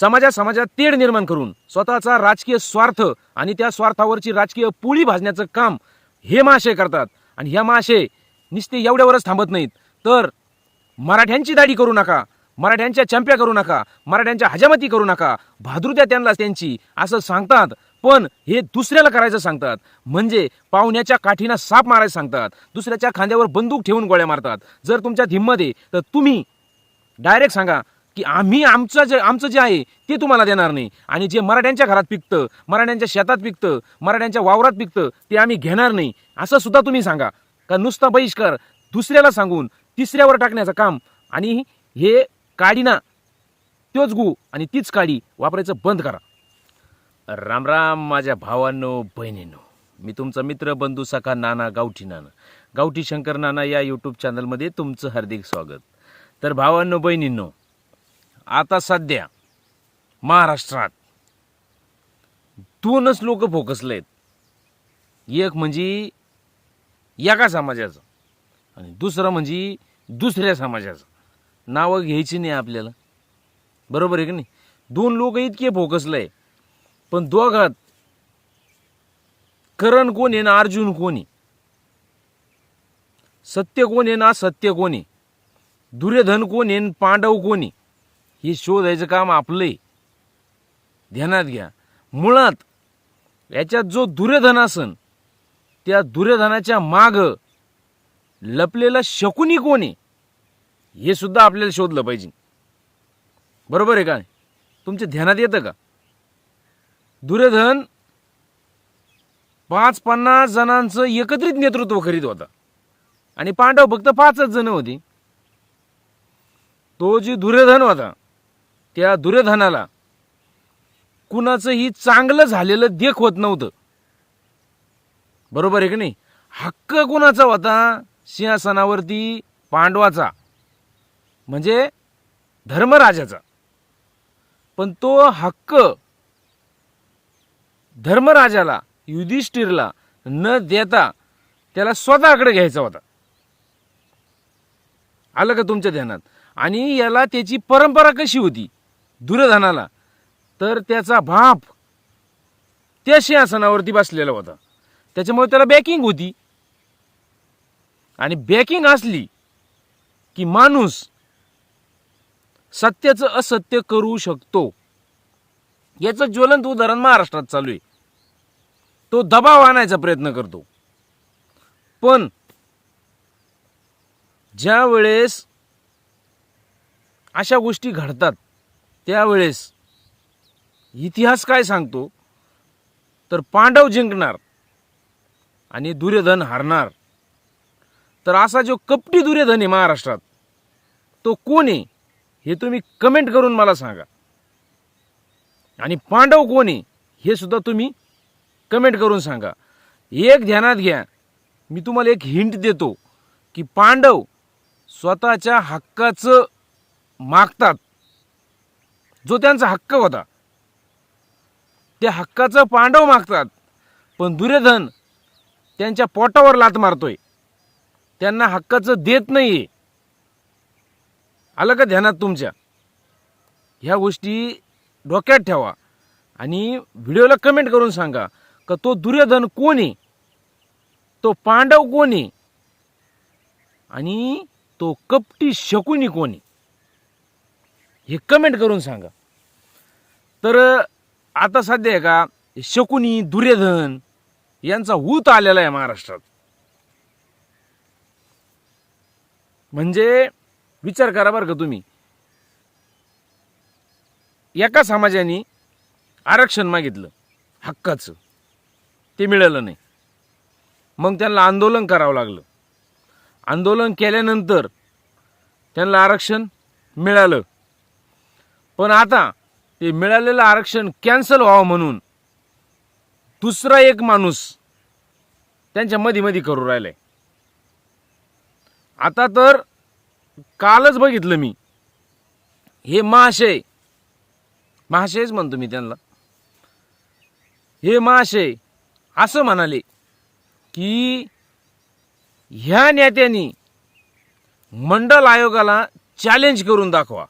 समाजा समाजात तेढ निर्माण करून स्वतःचा राजकीय स्वार्थ आणि त्या स्वार्थावरची राजकीय पोळी भाजण्याचं काम हे महाशय करतात. आणि ह्या महाशय नुसते एवढ्यावरच थांबत नाहीत. तर मराठ्यांची दाढी करू नका मराठ्यांच्या चंप्या करू नका मराठ्यांच्या हजामती करू नका भादरू त्यांना त्यांची असं सांगतात. पण हे दुसऱ्याला करायचं सांगतात. म्हणजे पाहुण्याच्या काठीनं साप मारायचं सांगतात. दुसऱ्याच्या खांद्यावर बंदूक ठेवून गोळ्या मारतात. जर तुमच्यात हिंमत आहे तर तुम्ही डायरेक्ट सांगा की आम्ही आमचं जे आमचं जे आहे ते तुम्हाला देणार नाही. आणि जे मराठ्यांच्या घरात पिकतं मराठ्यांच्या शेतात पिकतं मराठ्यांच्या वावरात पिकतं ते आम्ही घेणार नाही. असं सुद्धा तुम्ही सांगा. का नुसता बहिष्कार दुसऱ्याला सांगून तिसऱ्यावर टाकण्याचं काम. आणि हे काडीना तोच गु आणि तीच काडी वापरायचं बंद करा. राम राम माझ्या भावांनो बहिणींनो. मी तुमचा मित्र बंधू सखा नाना गावठी नाना. गावठी शंकर नाना या यूट्यूब चॅनलमध्ये तुमचं हार्दिक स्वागत. तर भावांनो बहिणींनो आता सध्या महाराष्ट्रात दोनच लोक फोकसले आहेत एक म्हणजे एका समाजाचं आणि दुसरं म्हणजे दुसऱ्या समाजाचं. नावं घ्यायची नाही आपल्याला. बरोबर आहे की नाही? दोन लोक इतके फोकसले पण दोघात करण कोण आहे ना अर्जुन कोण आहे? सत्य कोण आहे ना सत्य कोण आहे? दुर्योधन कोण आहे न पांडव कोण आहे? हे शोधायचं काम आपलं आहे ध्यानात घ्या. मुळात याच्यात जो दुर्योधन असन त्या दुर्योधनाच्या माग लपलेला शकुनी कोण आहे? हे सुद्धा आपल्याला शोधलं पाहिजे. बरोबर आहे का तुमच्या ध्यानात येतं का? दुर्योधन पाच पन्नास जणांचं एकत्रित नेतृत्व करीत होता. आणि पांडव फक्त पाचच जण होती. तो जी दुर्योधन होता त्या दुर्योधनाला कुणाचंही चांगलं झालेलं देख होत नव्हतं. बरोबर आहे की नाही? हक्क कुणाचा होता? सिंहासनावरती पांडवाचा. म्हणजे धर्मराजाचा. पण तो हक्क धर्मराजाला युधिष्ठिरला न देता त्याला स्वतःकडे घ्यायचा होता. आलं का तुमच्या ध्यानात? आणि याला त्याची परंपरा कशी होती? दुरधनाला तर त्याचा बाप त्या सिंहासनावरती बसलेला होता. त्याच्यामुळे त्याला बॅकिंग होती. आणि बॅकिंग असली की माणूस सत्याचं असत्य करू शकतो. याचं ज्वलंत उदाहरण महाराष्ट्रात चालू आहे. तो दबाव आणायचा प्रयत्न करतो. पण ज्या वेळेस अशा गोष्टी घडतात त्यावेळेस इतिहास काय सांगतो? तर पांडव जिंकणार आणि दुर्योधन हारणार. तर असा जो कपटी दुर्योधन आहे महाराष्ट्रात तो कोण आहे हे तुम्ही कमेंट करून मला सांगा. आणि पांडव कोण आहे हे सुद्धा तुम्ही कमेंट करून सांगा. एक ध्यानात घ्या. मी तुम्हाला एक हिंट देतो की पांडव स्वतःच्या हक्काचं मागतात. जो त्यांचा हक्क होता. त्या हक्काचं पांडव मागतात. पण दुर्योधन त्यांच्या पोटावर लात मारतोय. त्यांना हक्काचं देत नाहीये. आलं का ध्यानात तुमच्या? ह्या गोष्टी डोक्यात ठेवा. आणि व्हिडिओला कमेंट करून सांगा का तो दुर्योधन कोण आहे? तो पांडव कोण आहे? आणि तो कपटी शकुनी कोण आहे? हे कमेंट करून सांगा. तर आता सध्या आहे का शकुनी दुर्योधन यांचा हूत आलेला आहे महाराष्ट्रात. म्हणजे विचार करा बरं का तुम्ही. एका समाजाने आरक्षण मागितलं हक्काचं. ते मिळालं नाही. मग त्यांना आंदोलन करावं लागलं. आंदोलन केल्यानंतर त्यांना आरक्षण मिळालं. पण आता ते मिळालेलं आरक्षण कॅन्सल व्हावं म्हणून दुसरा एक माणूस त्यांच्या मध्ये मध्ये करू राहिलाय. आता तर कालच बघितलं मी. हे महाशय महाशयच म्हणतो मी त्यांना. हे महाशय असं म्हणाले की ह्या नेत्यांनी मंडल आयोगाला चॅलेंज करून दाखवा.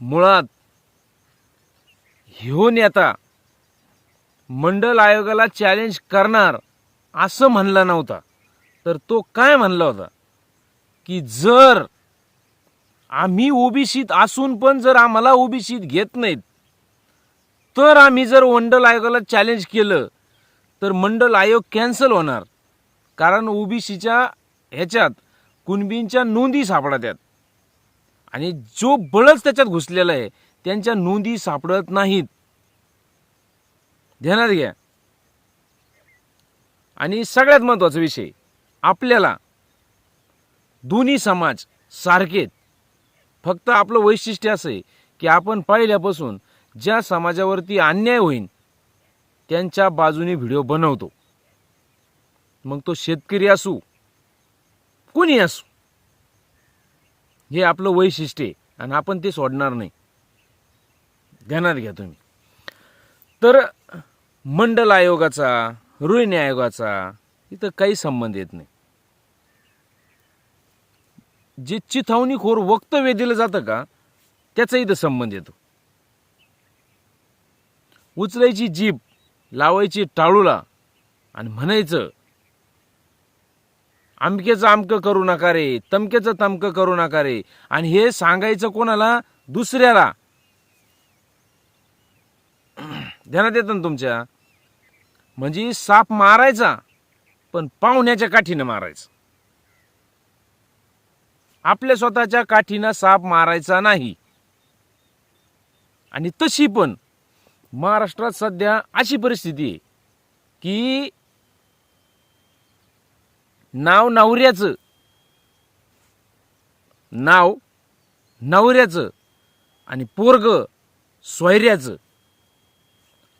मुळात ह्यो नेता मंडल आयोगाला चॅलेंज करणार असं म्हणला नव्हता. तर तो काय म्हणला होता? की जर आम्ही ओबीसीत असून पण जर आम्हाला ओबीसीत घेत नाहीत तर आम्ही जर मंडल आयोगाला चॅलेंज केलं तर मंडल आयोग कॅन्सल होणार. कारण ओबीसीच्या ह्याच्यात कुणबींच्या नोंदी सापडत्यात आणि जो बळच त्याच्यात घुसलेला आहे त्यांच्या नोंदी सापडत नाहीत. ध्यानात घ्या. आणि सगळ्यात महत्त्वाचा विषय आपल्याला दोन्ही समाज सारखेत फक्त आपलं वैशिष्ट्य असं आहे की आपण पाहिल्यापासून ज्या समाजावरती अन्याय होईल त्यांच्या बाजूने व्हिडिओ बनवतो. मग तो शेतकरी असू कोणी असू हे आपलं वैशिष्ट्य आहे आणि आपण ते सोडणार नाही. ध्यानात घ्या तुम्ही. तर मंडल आयोगाचा रोहिणी आयोगाचा इथं काही संबंध येत नाही. जे चिथावणीखोर वक्तव्य दिलं जातं का त्याचा इथं संबंध येतो. उचलायची जीभ लावायची टाळूला आणि म्हणायचं अमकेचं अमकं करू नका रे तमकेचं तमकं करू नका रे. आणि हे सांगायचं कोणाला? दुसऱ्याला. ध्यानात येतं ना तुमच्या? म्हणजे साप मारायचा पण पाहुण्याच्या काठीनं मारायचं. आपल्या स्वतःच्या काठीनं साप मारायचा नाही. आणि तशी पण महाराष्ट्रात सध्या अशी परिस्थिती आहे की नाव नवऱ्याचं. नाव नवऱ्याचं. आणि पोरग सोयऱ्याचं.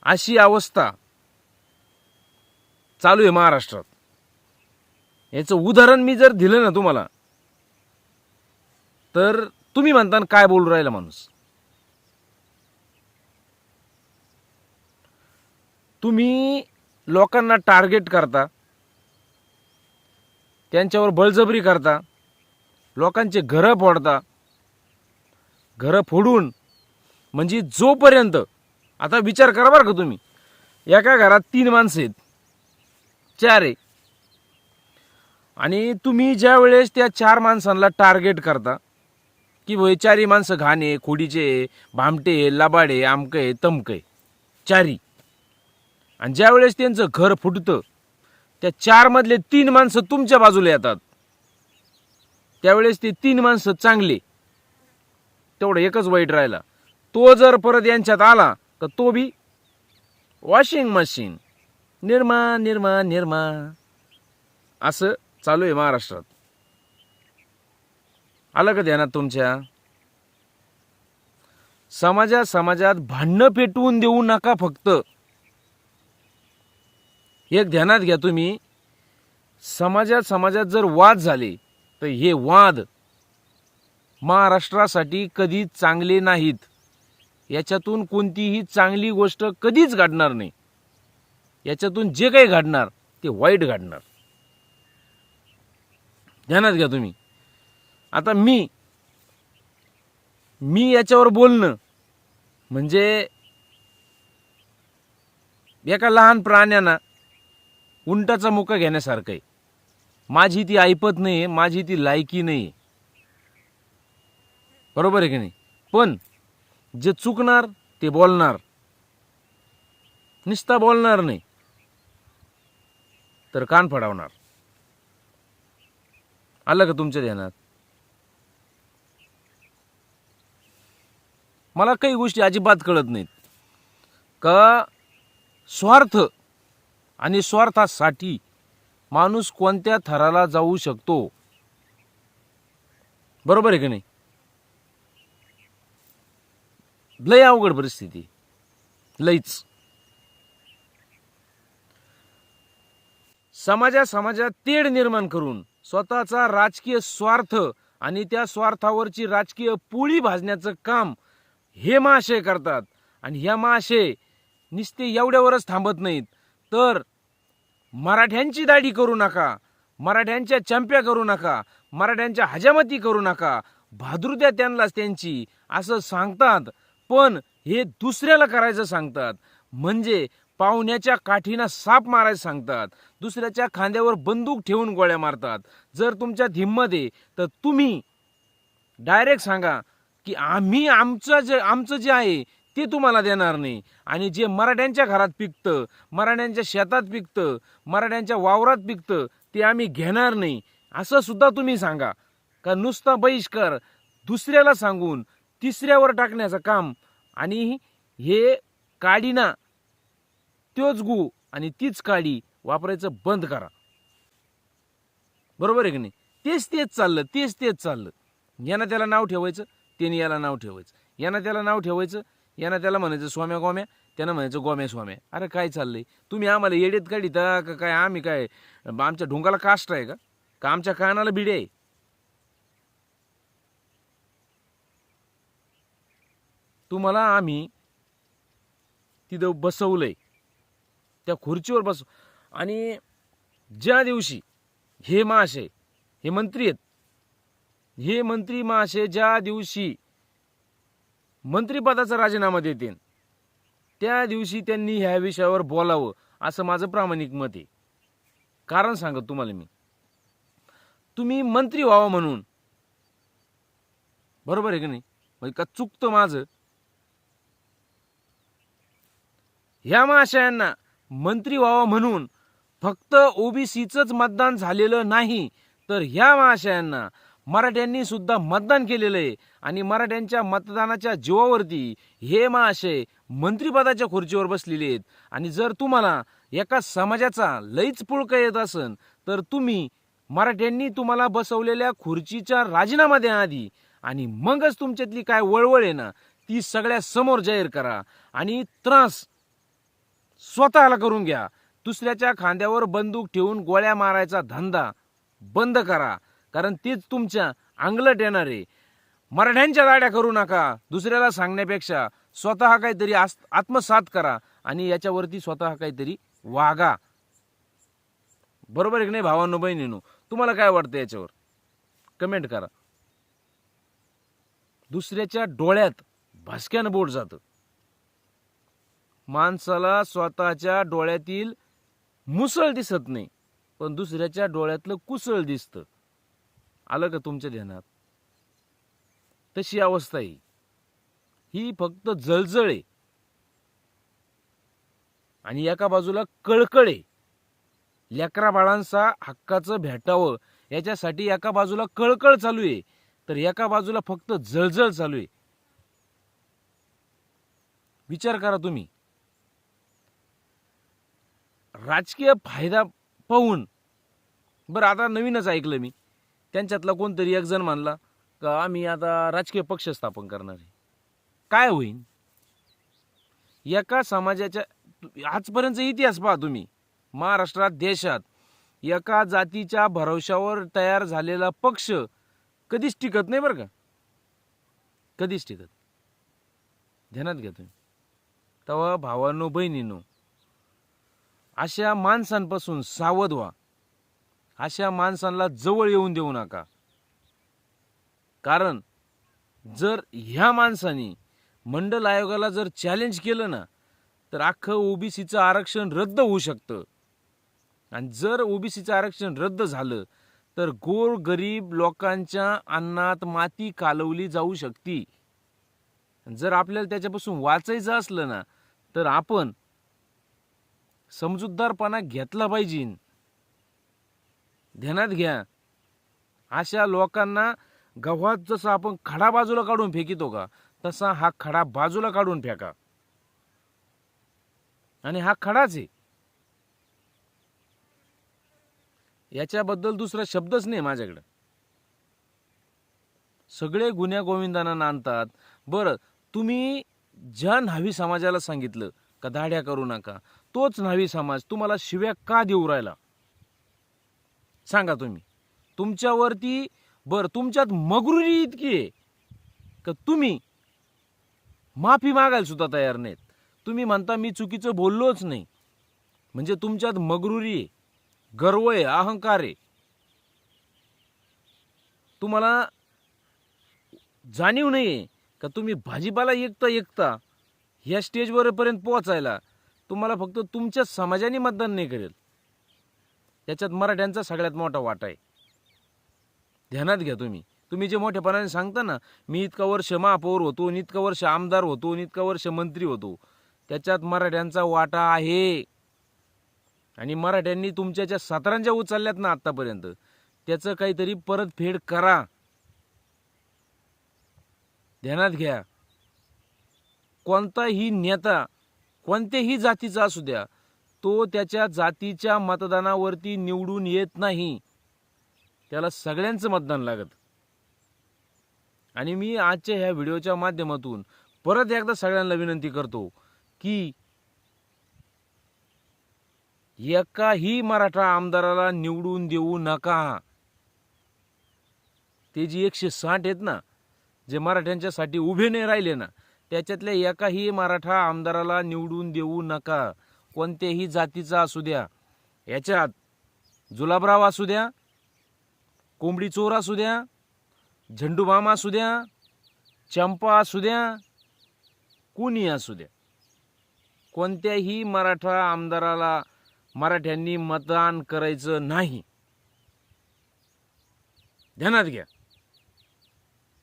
अशी अवस्था चालू आहे महाराष्ट्रात. याचं उदाहरण मी जर दिलं ना तुम्हाला तर तुम्ही म्हणता काय बोलू राहिला माणूस. तुम्ही लोकांना टार्गेट करता. त्यांच्यावर बळजबरी करता. लोकांचे घरं फोडता. घरं फोडून म्हणजे जोपर्यंत आता विचार करा बरं का तुम्ही. एका घरात तीन माणसं आहेत. चार आहे. आणि तुम्ही ज्या वेळेस त्या चार माणसांना टार्गेट करता की भाई चारी माणसं घाणे खोडीचे भामटे लबाडे आमकं आहे तमकं आहे. चारी आणि ज्या वेळेस त्यांचं घर फुटतं त्या चार मधले तीन माणसं तुमच्या बाजूला येतात. त्यावेळेस ते तीन माणसं चांगले. तेवढं एकच वाईट राहिला. तो जर परत यांच्यात आला तर तो बी वॉशिंग मशीन निर्मा निर्मा निर्मा असं चालू आहे महाराष्ट्रात. आलं का ध्यानात तुमच्या? समाजा समाजात भांडणं पेटवून देऊ नका फक्त. एक ध्यानात घ्या तुम्ही. समाजात समाजात जर वाद झाले तर हे वाद महाराष्ट्रासाठी कधीच चांगले नाहीत. याच्यातून कोणतीही चांगली गोष्ट कधीच घडणार नाही. याच्यातून जे काही घडणार ते वाईट घडणार. ध्यानात घ्या तुम्ही. आता मी मी याच्यावर बोलणं म्हणजे एका लहान प्राण्यांना उंटाचा मुका घेण्यासारखं आहे. माझी ती ऐपत नाही आहे माझी ती लायकी नाही आहे बरोबर आहे की नाही? पण जे चुकणार ते बोलणार. नुसता बोलणार नाही. तर कान फडावणार. आलं का तुमच्या ध्यानात? मला काही गोष्टी अजिबात कळत नाहीत. का स्वार्थ आणि स्वार्थासाठी माणूस कोणत्या थराला जाऊ शकतो? बरोबर आहे की नाही? लय अवघड परिस्थिती. लईच समाजा समाजात तेढ निर्माण करून स्वतःचा राजकीय स्वार्थ आणि त्या स्वार्थावरची राजकीय पोळी भाजण्याचं काम हे महाशय करतात. आणि ह्या महाशय नुसते एवढ्यावरच थांबत नाहीत. तर मराठ्यांची दाढी करू नका मराठ्यांच्या चंप्या करू नका मराठ्यांच्या हजामती करू नका. भादुरद्या त्यांनाच त्यांची असं सांगतात. पण हे दुसऱ्याला करायचं सांगतात. म्हणजे पाहुण्याच्या काठीनं साप मारायचं सांगतात. दुसऱ्याच्या खांद्यावर बंदूक ठेवून गोळ्या मारतात. जर तुमच्या हिंमत आहे तर तुम्ही डायरेक्ट सांगा की आम्ही आमचं जे आमचं जे आहे ते तुम्हाला देणार नाही. आणि जे मराठ्यांच्या घरात पिकतं मराठ्यांच्या शेतात पिकतं मराठ्यांच्या वावरात पिकतं ते आम्ही घेणार नाही. असं सुद्धा तुम्ही सांगा. का नुसता बहिष्कार दुसऱ्याला सांगून तिसऱ्यावर टाकण्याचं काम आणि हे काडीना त्योच गु आणि तीच काडी वापरायचं बंद करा. बरोबर आहे की नाही? तेच तेच चाललं तेच तेच चाललं. यानं त्याला नाव ठेवायचं त्याने याला नाव ठेवायचं. यानं त्याला नाव ठेवायचं यानं त्याला म्हणायचं स्वाम्या गोम्या. त्यानं म्हणायचं गोम्या स्वाम्या. अरे काय चाललंय? तुम्ही आम्हाला येडेत काढिता का काय? आम्ही काय आमच्या ढोंगाला कास्ट आहे का? का आमच्या कानाला बिडे आहे? तुम्हाला आम्ही तिथं बसवलंय. त्या खुर्चीवर बसव आणि ज्या दिवशी हे महाशय हे मंत्री आहेत हे मंत्री महाशय ज्या दिवशी मंत्रिपदाचा राजीनामा देतील. त्या दिवशी त्यांनी ह्या विषयावर बोलावं असं माझं प्रामाणिक मत आहे. कारण सांगत तुम्हाला मी. तुम्ही मंत्री व्हावं म्हणून. बरोबर आहे की नाही? म्हणजे का चुकतं माझं? ह्या महाशयांना मंत्री व्हावं म्हणून फक्त ओबीसीचंच मतदान झालेलं नाही तर ह्या महाशयांना मराठ्यांनी सुद्धा मतदान केलेलं आहे. आणि मराठ्यांच्या मतदानाच्या जीवावरती हे महाशय मंत्रिपदाच्या खुर्चीवर बसलेले आहेत. आणि जर तुम्हाला एका समाजाचा लईच पुळका येत असन तर तुम्ही मराठ्यांनी तुम्हाला बसवलेल्या खुर्चीचा राजीनामा द्या आधी. आणि मगच तुमच्यातली काय वळवळ आहे ना ती सगळ्या समोर जाहीर करा. आणि त्रास स्वतःला करून घ्या. दुसऱ्याच्या खांद्यावर बंदूक ठेवून गोळ्या मारायचा धंदा बंद करा. कारण तेच तुमच्या अंगलट येणार आहे. मराठ्यांच्या दाड्या करू नका. दुसऱ्याला सांगण्यापेक्षा स्वतः काहीतरी आत्मसात करा आणि याच्यावरती स्वतः काहीतरी वागा. बरोबर आहे की नाही भावांनो बहिणीनो? तुम्हाला काय वाटतं याच्यावर? कमेंट करा. दुसऱ्याच्या डोळ्यात भासक्यानं बोट जातं. माणसाला स्वतःच्या डोळ्यातील मुसळ दिसत नाही पण दुसऱ्याच्या डोळ्यातलं कुसळ दिसतं. आलं का तुमच्या ध्यानात? तशी अवस्था आहे. ही फक्त जळजळ आहे. आणि एका बाजूला कळकळ आहे. लेकरा बाळांचा हक्काचं भेटावं याच्यासाठी एका बाजूला कळकळ चालू आहे. तर एका बाजूला फक्त जळजळ चालू आहे. विचार करा तुम्ही. राजकीय फायदा पाहून. बरं आता नवीनच ऐकलं मी. त्यांच्यातला कोणतरी एक जण मानला का आम्ही आता राजकीय पक्ष स्थापन करणार आहे. काय होईल एका समाजाच्या आजपर्यंतचा इतिहास पहा तुम्ही. महाराष्ट्रात देशात एका जातीच्या भरवशावर तयार झालेला पक्ष कधीच टिकत नाही बरं का? कधीच टिकत ध्यानात घ्या तुम्ही. तेव्हा भावांनो बहिणीनो अशा माणसांपासून सावध व्हा. अशा माणसांना जवळ येऊन देऊ नका. कारण जर ह्या माणसाने मंडल आयोगाला जर चॅलेंज केलं ना तर अख्खं ओबीसीचं आरक्षण रद्द होऊ शकतं. आणि जर ओबीसीचं आरक्षण रद्द झालं तर गोर गरीब लोकांच्या अन्नात माती कालवली जाऊ शकते. जर आपल्याला त्याच्यापासून वाचायचं असलं ना तर आपण समजूतदारपणा घेतला पाहिजे. ध्यानात घ्या. अशा लोकांना गव्हात जसं आपण खडा बाजूला काढून फेकितो का तसा हा खडा बाजूला काढून फेका. आणि हा खडाच आहे. याच्याबद्दल दुसरा शब्दच नाही माझ्याकडे. सगळे गुन्ह्या गोविंदांना नांदतात. बरं तुम्ही ज्या न्हावी समाजाला सांगितलं का दाढ्या करू नका तोच न्हावी समाज तुम्हाला शिव्या का देऊ राहिला? सांगा तुम्ही. तुमच्यावरती बरं तुमच्यात मगरुरी इतकी आहे का तुम्ही माफी मागायला सुद्धा तयार नाहीत. तुम्ही म्हणता मी चुकीचं बोललोच नाही. म्हणजे तुमच्यात मगरुरी आहे गर्व आहे अहंकार आहे. तुम्हाला जाणीव नाही आहे का तुम्ही भाजीपाला एकता एकता ह्या स्टेजवरपर्यंत पोहोचायला तुम्हाला फक्त तुमच्या समाजाने मतदान नाही करेल. त्याच्यात मराठ्यांचा सगळ्यात मोठा वाटा आहे. ध्यानात घ्या तुम्ही. तुम्ही जे मोठेपणाने सांगता ना मी इतका वर्ष महापौर होतो आणि इतकं वर्ष आमदार होतो आणि इतका वर्ष मंत्री होतो त्याच्यात मराठ्यांचा वाटा आहे. आणि मराठ्यांनी तुमच्या ज्या सतरांच्या उचलल्यात ना आतापर्यंत त्याचं काहीतरी परतफेड करा. ध्यानात घ्या. कोणताही नेता कोणत्याही जातीचा असू द्या तो त्याच्या जातीच्या मतदानावरती निवडून येत नाही. त्याला सगळ्यांचं मतदान लागत. आणि मी आजच्या ह्या व्हिडिओच्या माध्यमातून परत एकदा सगळ्यांना विनंती करतो की एकाही मराठा आमदाराला निवडून देऊ नका. ते जी एकशे साठ आहेत ना जे मराठ्यांच्यासाठी उभे नाही राहिले ना त्याच्यातल्या एकाही मराठा आमदाराला निवडून देऊ नका. कोणत्याही जातीचा असू द्या याच्यात जुलाबराव असू द्या कोंबडी चोर असू द्या झंडूबाम असू द्या चंपा असू द्या कुणी असू द्या. कोणत्याही मराठा आमदाराला मराठ्यांनी मतदान करायचं नाही. ध्यानात घ्या.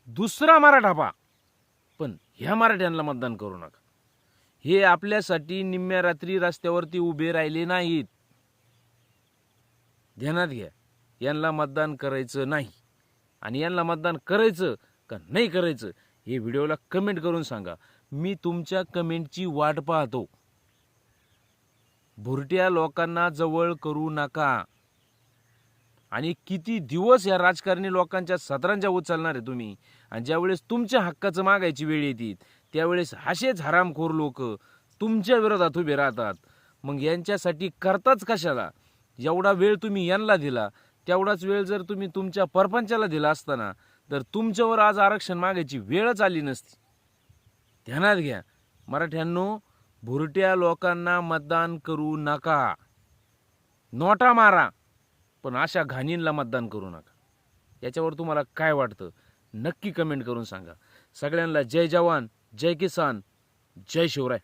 दुसरा मराठा पा पण ह्या मराठ्यांना मतदान करू नका. हे आपल्यासाठी निम्म्या रात्री रस्त्यावरती उभे राहिले नाहीत. ध्यानात घ्या. यांना मतदान करायचं नाही. आणि यांना मतदान करायचं का नाही करायचं हे व्हिडिओला कमेंट करून सांगा. मी तुमच्या कमेंटची वाट पाहतो. भुरट्या लोकांना जवळ करू नका. आणि किती दिवस या राजकारणी लोकांच्या सतरांच्या उचलणार आहे तुम्ही? आणि ज्यावेळेस तुमच्या हक्काचं मागायची वेळ येते त्यावेळेस असेच हरामखोर लोक तुमच्या विरोधात उभे राहतात. मग यांच्यासाठी करताच कशाला? एवढा वेळ तुम्ही यांना दिला तेवढाच वेळ जर तुम्ही तुमच्या परपंचाला दिला असताना तर तुमच्यावर आज आरक्षण मागायची वेळच आली नसती. ध्यानात घ्या. मराठ्यांनो भुरट्या लोकांना मतदान करू नका. नोटा मारा पण अशा घाणींना मतदान करू नका. याच्यावर तुम्हाला काय वाटतं? नक्की कमेंट करून सांगा. सगळ्यांना जय जवान. जय किसान जय शिवराय.